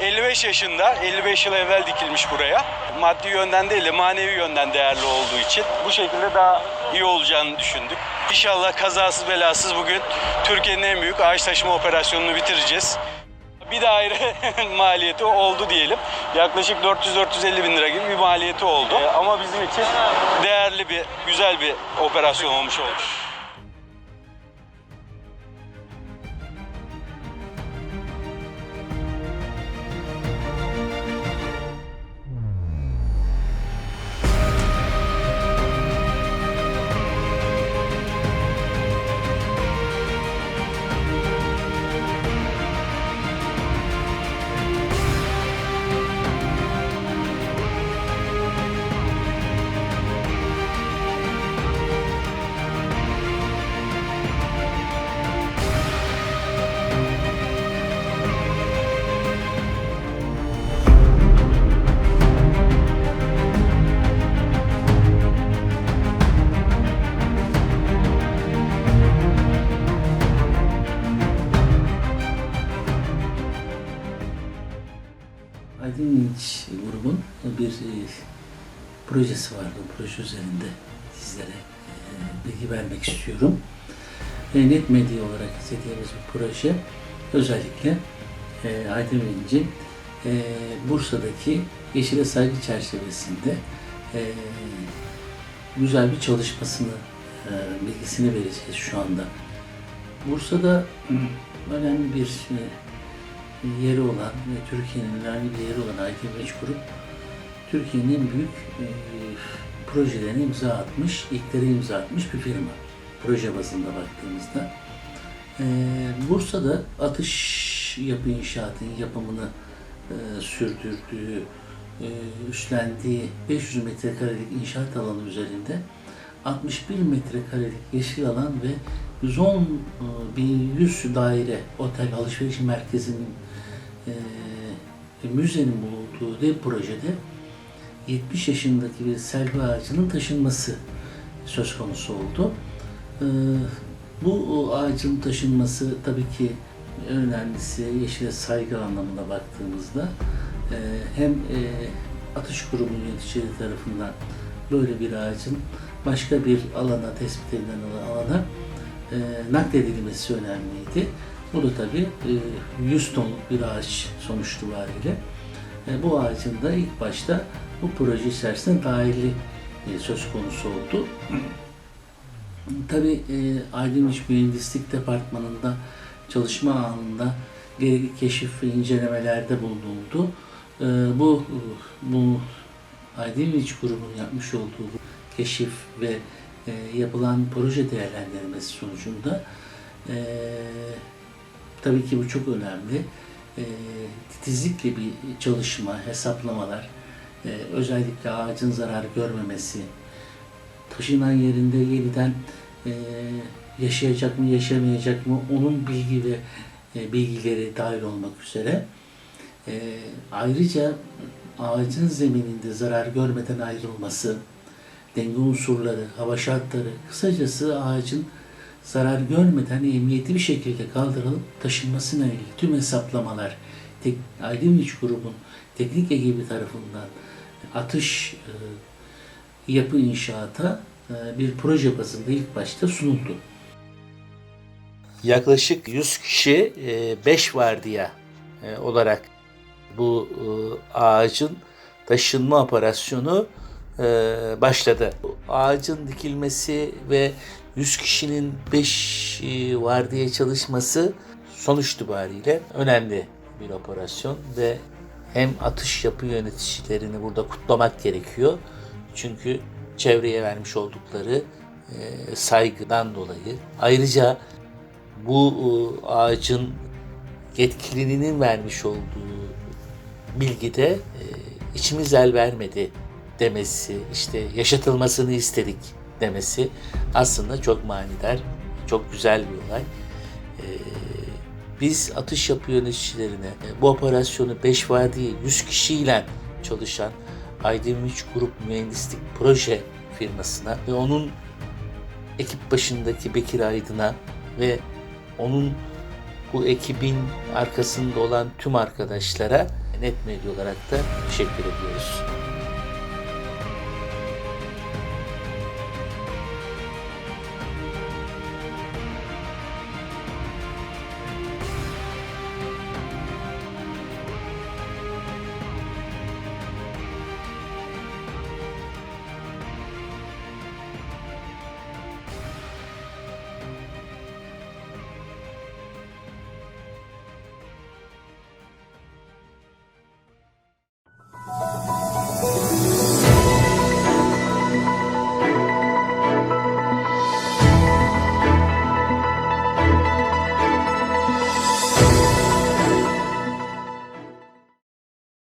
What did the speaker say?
55 yaşında, 55 yıl evvel dikilmiş buraya. Maddi yönden değil de manevi yönden değerli olduğu için bu şekilde daha iyi olacağını düşündük. İnşallah kazasız belasız bugün Türkiye'nin en büyük ağaç taşıma operasyonunu bitireceğiz. Bir daire maliyeti oldu diyelim. Yaklaşık 400-450 bin lira gibi bir maliyeti oldu. Ama bizim için değerli bir, güzel bir operasyon olmuş oldu. Bir e, projesi vardı. O proje üzerinde sizlere e, bilgi vermek istiyorum. E, Net Medya olarak izlediğimiz bir proje özellikle Aydın Linç'in e, Bursa'daki Yeşile Saygı çerçevesinde güzel bir çalışmasını, bilgisini vereceğiz şu anda. Bursa'da önemli bir yeri olan ve Türkiye'nin önemli bir yeri olan Beş Grup, Türkiye'nin en büyük e, projelerine imza atmış, ilkleri imza atmış bir firma. Proje bazında baktığımızda. E, Bursa'da atış yapı inşaatının yapımını e, sürdürdüğü, üstlendiği 500 metrekarelik inşaat alanı üzerinde 61 metrekarelik yeşil alan ve 110 e, bin 100 daire otel alışveriş merkezinin e, müzenin bulunduğu dev projede 70 yaşındaki bir selvi ağacının taşınması söz konusu oldu. E, bu ağacın taşınması tabii ki önemlisi yeşile saygı anlamına baktığımızda e, hem e, atış grubunun yöneticileri tarafından böyle bir ağacın başka bir alana, tespit edilen alana e, nakledilmesi önemliydi. Bu da tabii e, 100 tonluk bir ağaç sonuç itibariyle. E, bu ağacın da ilk başta bu proje içerisinde dahili e, söz konusu oldu. Tabii e, Aydın İç Mühendislik Departmanı'nda çalışma anında gerekli keşif ve incelemelerde bulunuldu. E, bu bu Aydın İç grubunun yapmış olduğu keşif ve e, yapılan proje değerlendirmesi sonucunda e, tabii ki bu çok önemli. E, titizlikle bir çalışma, hesaplamalar, e, özellikle ağacın zarar görmemesi, taşınan yerinde yeniden e, yaşayacak mı, yaşamayacak mı onun bilgi ve e, bilgileri dahil olmak üzere. E, ayrıca ağacın zemininde zarar görmeden ayrılması, denge unsurları, hava şartları, kısacası ağacın zarar görmeden emniyetli bir şekilde kaldırılıp taşınmasına ilgili tüm hesaplamalar tek, Aydın İç grubun teknik ekibi tarafından atış e, yapı inşaata e, bir proje bazında ilk başta sunuldu. Yaklaşık 100 kişi 5 vardiya e, olarak bu e, ağacın taşınma operasyonu e, başladı. Ağacın dikilmesi ve 100 kişinin 5 vardiya çalışması sonuç itibariyle önemli bir operasyon ve hem atış yapı yöneticilerini burada kutlamak gerekiyor. Çünkü çevreye vermiş oldukları e, saygıdan dolayı. Ayrıca bu e, ağacın yetkilinin vermiş olduğu bilgide e, içimiz el vermedi demesi, işte yaşatılmasını istedik demesi aslında çok manidar, çok güzel bir olay. E, biz atış yapı yöneticilerine e, bu operasyonu 5 vadiye 100 kişiyle çalışan Aydın Üç Grup Mühendislik Proje firmasına ve onun ekip başındaki Bekir Aydın'a ve onun bu ekibin arkasında olan tüm arkadaşlara Net Medya olarak da teşekkür ediyoruz.